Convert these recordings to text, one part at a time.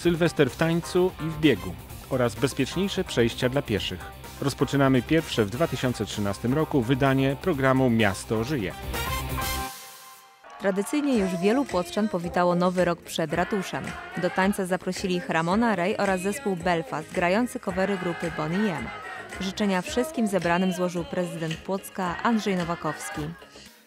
Sylwester w tańcu i w biegu oraz bezpieczniejsze przejścia dla pieszych. Rozpoczynamy pierwsze w 2013 roku wydanie programu Miasto żyje. Tradycyjnie już wielu płotrzan powitało nowy rok przed ratuszem. Do tańca zaprosili ich Ramona Ray oraz zespół Belfast, grający covery grupy Bonnie M. Życzenia wszystkim zebranym złożył prezydent Płocka Andrzej Nowakowski.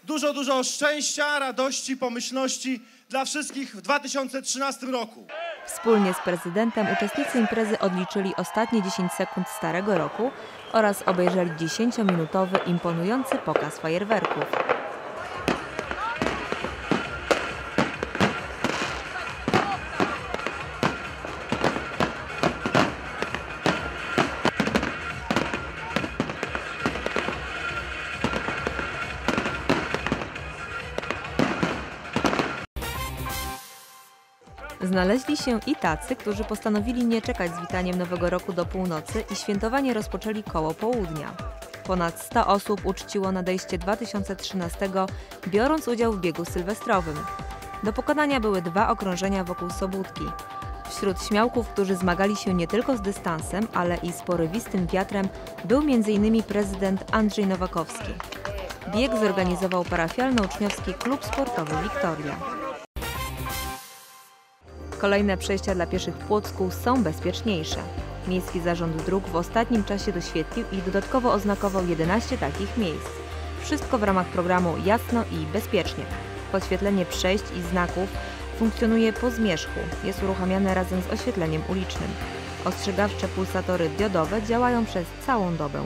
Dużo, dużo szczęścia, radości, pomyślności dla wszystkich w 2013 roku. Wspólnie z prezydentem uczestnicy imprezy odliczyli ostatnie 10 sekund Starego Roku oraz obejrzeli 10-minutowy imponujący pokaz fajerwerków. Znaleźli się i tacy, którzy postanowili nie czekać z witaniem Nowego Roku do północy i świętowanie rozpoczęli koło południa. Ponad 100 osób uczciło nadejście 2013, biorąc udział w biegu sylwestrowym. Do pokonania były dwa okrążenia wokół Sobótki. Wśród śmiałków, którzy zmagali się nie tylko z dystansem, ale i z porywistym wiatrem, był m.in. prezydent Andrzej Nowakowski. Bieg zorganizował parafialno-uczniowski klub sportowy Wiktoria. Kolejne przejścia dla pieszych w Płocku są bezpieczniejsze. Miejski Zarząd Dróg w ostatnim czasie doświetlił i dodatkowo oznakował 11 takich miejsc. Wszystko w ramach programu Jasno i Bezpiecznie. Podświetlenie przejść i znaków funkcjonuje po zmierzchu. Jest uruchamiane razem z oświetleniem ulicznym. Ostrzegawcze pulsatory diodowe działają przez całą dobę.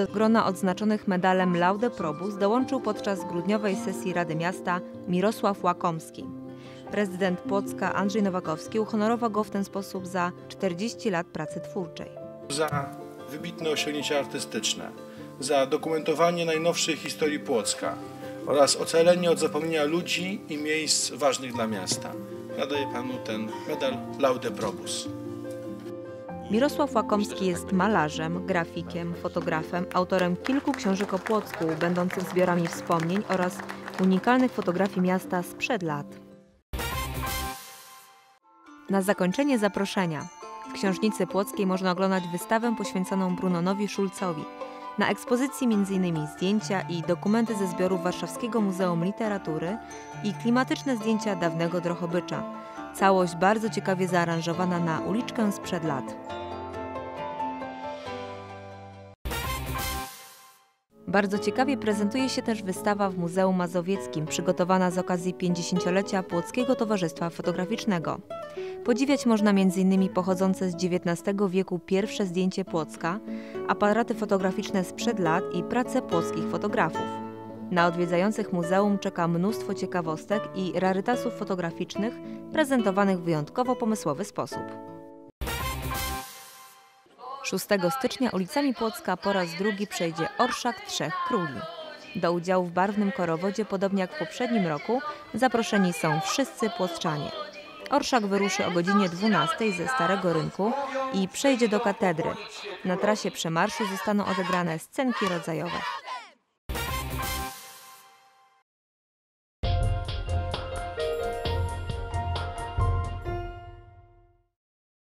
Do grona odznaczonych medalem Laude Probus dołączył podczas grudniowej sesji Rady Miasta Mirosław Łakomski. Prezydent Płocka Andrzej Nowakowski uhonorował go w ten sposób za 40 lat pracy twórczej. za wybitne osiągnięcia artystyczne, za dokumentowanie najnowszej historii Płocka oraz ocalenie od zapomnienia ludzi i miejsc ważnych dla miasta. Nadaję panu ten medal Laude Probus. Mirosław Łakomski jest malarzem, grafikiem, fotografem, autorem kilku książek o Płocku, będących zbiorami wspomnień oraz unikalnych fotografii miasta sprzed lat. Na zakończenie zaproszenia. W książnicy płockiej można oglądać wystawę poświęconą Brunonowi Szulcowi. Na ekspozycji m.in. zdjęcia i dokumenty ze zbiorów Warszawskiego Muzeum Literatury i klimatyczne zdjęcia dawnego Drohobycza. Całość bardzo ciekawie zaaranżowana na uliczkę sprzed lat. Bardzo ciekawie prezentuje się też wystawa w Muzeum Mazowieckim, przygotowana z okazji 50-lecia Płockiego Towarzystwa Fotograficznego. Podziwiać można m.in. pochodzące z XIX wieku pierwsze zdjęcie Płocka, aparaty fotograficzne sprzed lat i prace płockich fotografów. Na odwiedzających muzeum czeka mnóstwo ciekawostek i rarytasów fotograficznych prezentowanych w wyjątkowo pomysłowy sposób. 6 stycznia ulicami Płocka po raz drugi przejdzie Orszak Trzech Króli. Do udziału w barwnym korowodzie, podobnie jak w poprzednim roku, zaproszeni są wszyscy płoccczanie. Orszak wyruszy o godzinie 12 ze Starego Rynku i przejdzie do katedry. Na trasie przemarszu zostaną odegrane scenki rodzajowe.